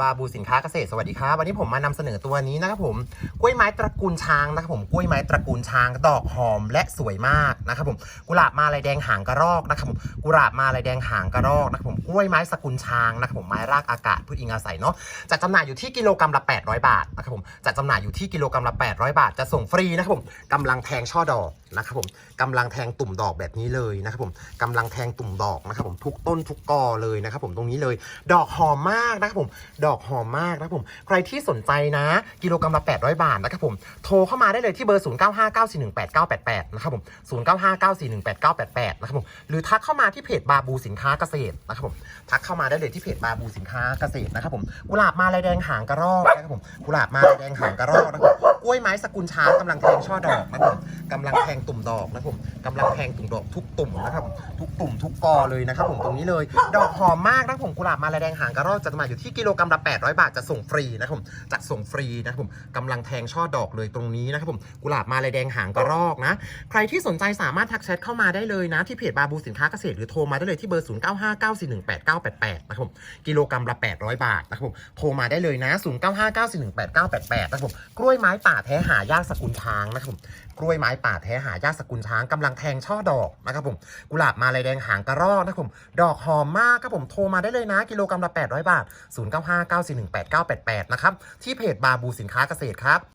บาบูสินค้าเกษตรสวัสดีครับวันนี้ผมมานำเสนอตัวนี้นะครับผมกล้วยไม้ตระกูลช้างนะครับผมกล้วยไม้ตระกูลช้างดอกหอมและสวยมากนะครับผมกุหลาบมาลายแดงหางกระรอกนะครับผมกุหลาบมาลายแดงหางกระรอกนะครับผมกล้วยไม้สกุลช้างนะครับผมไม้รากอากาศพืชอิงอาศัยเนาะจัดจำหน่ายอยู่ที่กิโลกรัมละ 800 บาทนะครับผมจัดจำหน่ายอยู่ที่กิโลกรัมละ 800 บาท จะส่งฟรีนะครับผมกำลังแทงช่อดอกนะครับผมกำลังแทงตุ่มดอกแบบนี้เลยนะครับผมกำลังแทงตุ่มดอกนะครับผมทุกต้นทุกกอเลยนะครับผมตรงนี้เลย ดอกหอมมากนะครับผมดอกหอมมากนะครับผมใครที่สนใจนะ กิโลกรัมละ 800 บาทนะครับผมโทรเข้ามาได้เลยที่เบอร์ 0959418988นะครับผม0959418988นะครับผมหรือทักเข้ามาที่เพจบาบูสินค้าเกษตรนะครับผมทักเข้ามาได้เลยที่เพจบาบูสินค้าเกษตรนะครับผมกุหลาบมาลายแดงหางกระรอกนะครับผมกุหลาบมาลายแดงหางกระรอกนะครับกล้วยไม้สกุลช้างกำลังแทงช่อดอกนะครับกำลังแทงงตุ่มดอกนะผมกำลังแทงตุ่มดอกทุกตุ่มนะครับทุกตุ่มทุกกอเลยนะครับผมตรงนี้เลย ดอกหอมมากนะผมกุหลาบมาลายแดงหางกระรอกจะจำหน่ายอยู่ที่กิโลกรัมละ800 บาทจะส่งฟรีนะครับผมจัดส่งฟรีนะครับผมกำลังแทงช่อดอกเลยตรงนี้นะครับผมกุหลาบมาลายแดงหางกระรอกนะ ใครที่สนใจสามารถทักแชทเข้ามาได้เลยนะ ที่เพจบาบูสินค้าเกษตรหรือโทรมาได้เลยที่เบอร์ 0959418988นะครับผมกิโลกรัมละ800 บาทนะครับผมโทรมาได้เลยนะ 0959418988นะครับผมกล้วยไม้ป่าแท้หายากสกุลช้างนะครับผมกล้วยไม้ป่าแท้หหายาสกุลช้างกำลังแทงช่อดอกนะครับผมกุหลาบมาลายแดงหางกระรอกนะครับผมดอกหอมมากครับผมโทรมาได้เลยนะ กิโลกรัมละ800 บาท 0959418988 นะครับที่เพจบาบูสินค้าเกษตรครับ